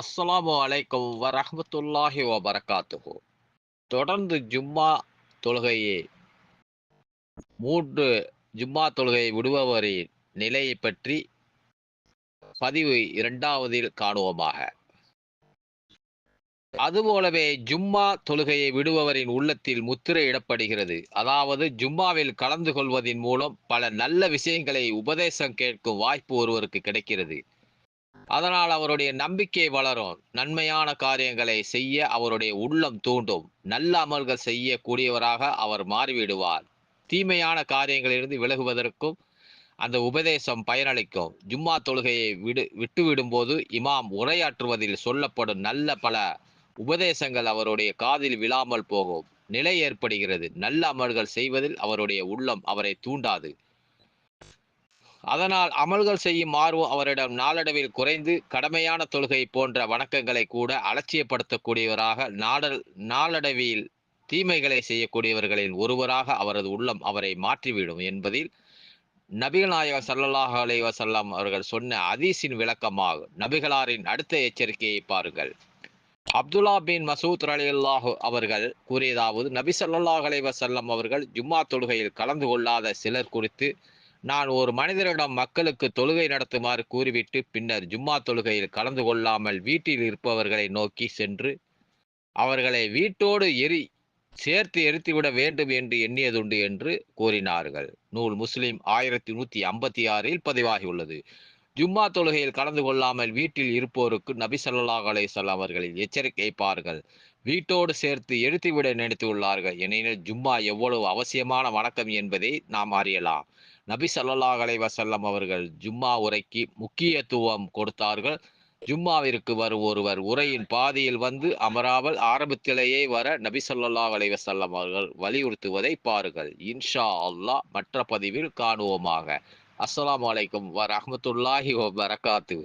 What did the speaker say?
அஸ்ஸலாமு அலைக்கும் வரஹமத்துல்லாஹி வபரகாத்துஹு. தொடர்ந்து ஜும்மா தொழுகையை மூன்று ஜும்மா தொழுகையை விடுபவரின் நிலையை பற்றி பதிவு இரண்டாவதில் காணுவோமாக. அதுபோலவே ஜும்மா தொழுகையை விடுபவரின் உள்ளத்தில் முத்திரையிடப்படுகிறது அதாவது ஜும்மாவில் கலந்து கொள்வதன் மூலம் பல நல்ல விஷயங்களை உபதேசம் கேட்கும் வாய்ப்பு ஒருவருக்கு கிடைக்கிறது. அதனால் அவருடைய நம்பிக்கை வளரும். நன்மையான காரியங்களை செய்ய அவருடைய உள்ளம் தூண்டும். நல்ல அமல்கள் செய்யக்கூடியவராக அவர் மாறிவிடுவார். தீமையான காரியங்களிலிருந்து விலகுவதற்கும் அந்த உபதேசம் பயனளிக்கும். ஜும்மா தொழுகையை விடு விட்டுவிடும்போது இமாம் உரையாற்றுவதில் சொல்லப்படும் நல்ல பல உபதேசங்கள் அவருடைய காதில் விழாமல் போகும். நிலை ஏற்படுகிறது. நல்ல அமல்கள் செய்வதில் அவருடைய உள்ளம் அவரை தூண்டாது. அதனால் அமல்கள் செய்யும் ஆர்வம் அவரிடம் நாளடைவில் குறைந்து கடமையான தொழுகை போன்ற வணக்கங்களை கூட அலட்சியப்படுத்தக்கூடியவராக நாடல் நாளடைவில் தீமைகளை செய்யக்கூடியவர்களின் ஒருவராக அவரது உள்ளம் அவரை மாற்றிவிடும் என்பதில் நபிகள் நாயகம் சல்லல்லாஹ் அலை வசல்லாம் அவர்கள் சொன்ன அதீஸின் விளக்கமாகும். நபிகளாரின் அடுத்த எச்சரிக்கையை பாருங்கள். அப்துல்லா பின் மசூத் அலி அவர்கள் கூறியதாவது நபி சல்லாஹ் அலை வசல்லம் அவர்கள் ஜும்மா தொழுகையில் கலந்து கொள்ளாத சிலர் குறித்து நான் ஒரு மனிதரிடம் மக்களுக்கு தொழுகை நடத்துமாறு கூறிவிட்டு பின்னர் ஜும்மா தொழுகையில் கலந்து கொள்ளாமல் வீட்டில் இருப்பவர்களை நோக்கி சென்று அவர்களை வீட்டோடு எரி சேர்த்து எரித்துவிட வேண்டும் என்று எண்ணியதுண்டு என்று கூறினார்கள். நூல் முஸ்லிம் ஆயிரத்தி நூற்றி ஐம்பத்தி ஆறில் பதிவாகியுள்ளது. ஜும்மா தொழுகையில் கலந்து கொள்ளாமல் வீட்டில் இருப்போருக்கு நபி சல்லாஹ் அலைசல்லாம் அவர்களின் எச்சரிக்கை பார்கள் வீட்டோடு சேர்த்து எழுத்துவிட நினைத்துள்ளார்கள். எனினும் ஜும்மா எவ்வளவு அவசியமான வணக்கம் என்பதை நாம் அறியலாம். நபி சல்லாஹ் அலைவசல்லம் அவர்கள் ஜும்மா உரைக்கு முக்கியத்துவம் கொடுத்தார்கள். ஜும்மாவிற்கு வரும் ஒருவர் உரையின் பாதியில் வந்து அமராமல் ஆரம்பத்திலேயே வர நபி சொல்லாஹ் அலைவசல்லம் அவர்கள் வலியுறுத்துவதை பாருங்கள். இன்ஷா அல்லாஹ் மற்ற பதிவில் காணுவோமாக. அஸ்லாம் வலைக்கும் வரமத்துல்லாஹி வரகாத்து